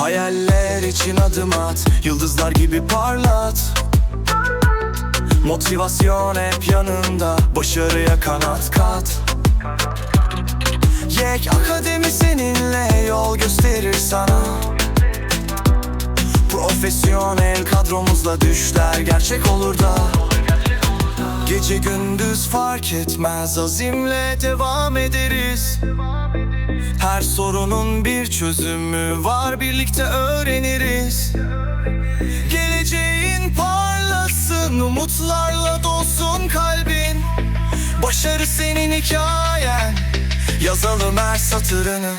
Hayaller için adım at Yıldızlar gibi parlat. Motivasyon hep yanında Başarıya kanat kat. Yek Akademi seninle yol gösterir sana. Profesyonel kadromuzla düşler gerçek olur da. Gece gündüz fark etmez azimle devam ederiz Her sorunun bir çözümü var birlikte öğreniriz. Geleceğin parlasın umutlarla dolsun kalbin. Başarı senin hikayen yazalım her satırını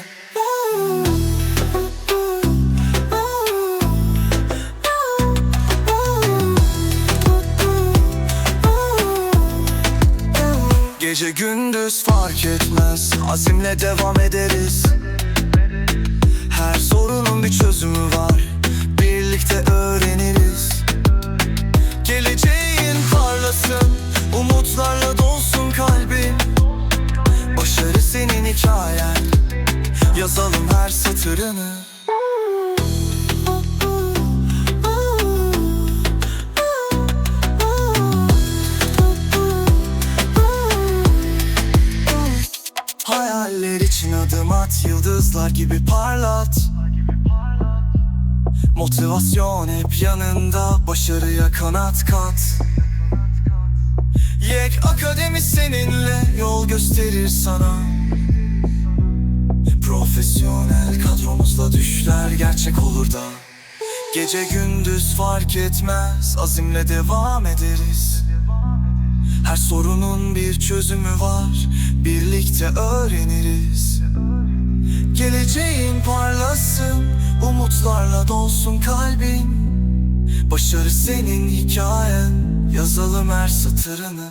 Gece gündüz fark etmez Azimle devam ederiz. Her sorunun bir çözümü var Birlikte öğreniriz. Geleceğin parlasın Umutlarla dolsun kalbin Başarı senin hikayen Yazalım her satırını Hayaller için adım at Yıldızlar gibi parlat. Motivasyon hep yanında Başarıya kanat kat. Yek Akademi seninle Yol gösterir sana. Profesyonel kadromuzla düşler Gerçek olur da. Gece gündüz fark etmez Azimle devam ederiz her sorunun bir çözümü var. Birlikte öğreniriz. Geleceğin parlasın Umutlarla dolsun kalbin. Başarı senin hikayen. Yazalım her satırını